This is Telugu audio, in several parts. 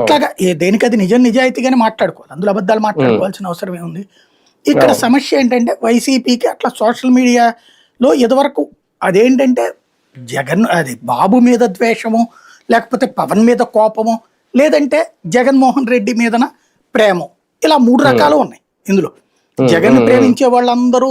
అట్లాగా ఏ దేనికది నిజం నిజాయితీగానే మాట్లాడుకోవాలి. అందులో అబద్ధాలు మాట్లాడుకోవాల్సిన అవసరం ఏముంది? ఇక్కడ. సమస్య ఏంటంటే వైసీపీకి అట్లా సోషల్ మీడియాలో ఇదివరకు అదేంటంటే జగన్ అది బాబు మీద ద్వేషము లేకపోతే పవన్ మీద కోపము లేదంటే జగన్మోహన్ రెడ్డి మీదన ప్రేమ ఇలా మూడు రకాలు ఉన్నాయి ఇందులో. జగన్ ప్రేమించే వాళ్ళందరూ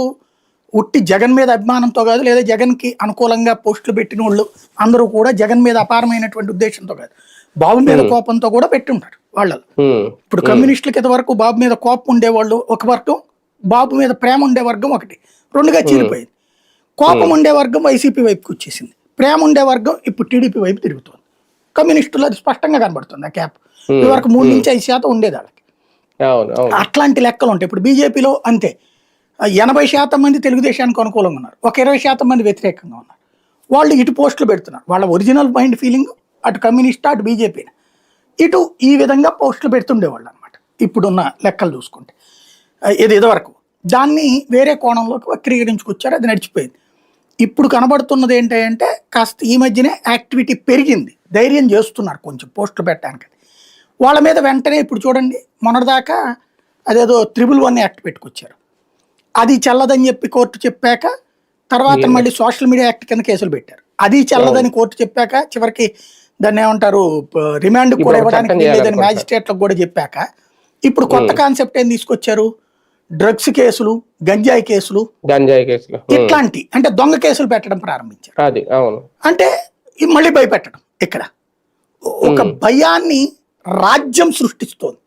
ఉట్టి జగన్ మీద అభిమానంతో కాదు లేదా జగన్కి అనుకూలంగా పోస్టులు పెట్టిన వాళ్ళు అందరూ కూడా జగన్ మీద అపారమైనటువంటి ఉద్దేశంతో కాదు. బాబు మీద కోపంతో కూడా పెట్టి ఉంటారు వాళ్ళలో. ఉమ్, ఇప్పుడు కమ్యూనిస్టులకి వరకు బాబు మీద కోపం ఉండేవాళ్ళు ఒక వర్గం బాబు మీద ప్రేమ ఉండే వర్గం ఒకటి. రెండుగా చీలిపోయింది కోపం ఉండే వర్గం వైసీపీ వైపుకి వచ్చేసింది. ప్రేమ ఉండే వర్గం ఇప్పుడు టీడీపీ వైపు తిరుగుతుంది. కమ్యూనిస్టులు అది స్పష్టంగా కనబడుతుంది ఆ క్యాప్ ఇదివరకు మూడు నుంచి ఐదు శాతం ఉండేది వాళ్ళకి. అట్లాంటి లెక్కలు ఉంటాయి. ఇప్పుడు బీజేపీలో అంతే. ఎనభై శాతం మంది తెలుగుదేశానికి అనుకూలంగా ఉన్నారు. ఒక ఇరవై శాతం మంది వ్యతిరేకంగా ఉన్నారు. వాళ్ళు ఇటు పోస్టులు పెడుతున్నారు. వాళ్ళ ఒరిజినల్ మైండ్ ఫీలింగ్ అటు కమ్యూనిస్ట్ అటు బీజేపీ ఇటు ఈ విధంగా పోస్టులు పెడుతుండేవాళ్ళు అనమాట ఇప్పుడున్న లెక్కలు చూసుకుంటే. ఇది ఇదివరకు. దాన్ని వేరే కోణంలోకి వక్రీకరించుకొచ్చారు అది నడిచిపోయింది. ఇప్పుడు కనబడుతున్నది ఏంటంటే కాస్త ఈ మధ్యనే యాక్టివిటీ పెరిగింది. ధైర్యం చేస్తున్నారు కొంచెం పోస్టులు పెట్టడానికి వాళ్ళ మీద వెంటనే ఇప్పుడు చూడండి మొన్నటిదాకా అదేదో త్రిబుల్ వన్ యాక్ట్ పెట్టుకొచ్చారు. అది చెల్లదని చెప్పి కోర్టు చెప్పాక తర్వాత మళ్ళీ సోషల్ మీడియా యాక్ట్ కింద కేసులు పెట్టారు. అది చెల్లదని కోర్టు చెప్పాక చివరికి దాన్ని ఏమంటారు రిమాండ్ కూడా ఇవ్వడానికి లేదని. మ్యాజిస్ట్రేట్లకు కూడా చెప్పాక ఇప్పుడు కొత్త కాన్సెప్ట్ ఏం తీసుకొచ్చారు? డ్రగ్స్ కేసులు గంజాయి కేసులు గంజాయి కేసులో. ఇట్లాంటి అంటే దొంగ కేసులు పెట్టడం ప్రారంభించారు. అది అవును. అంటే ఈ మళ్ళీ భయపెట్టడం ఇక్కడ. ఒక భయాన్ని రాజ్యం సృష్టిస్తోంది.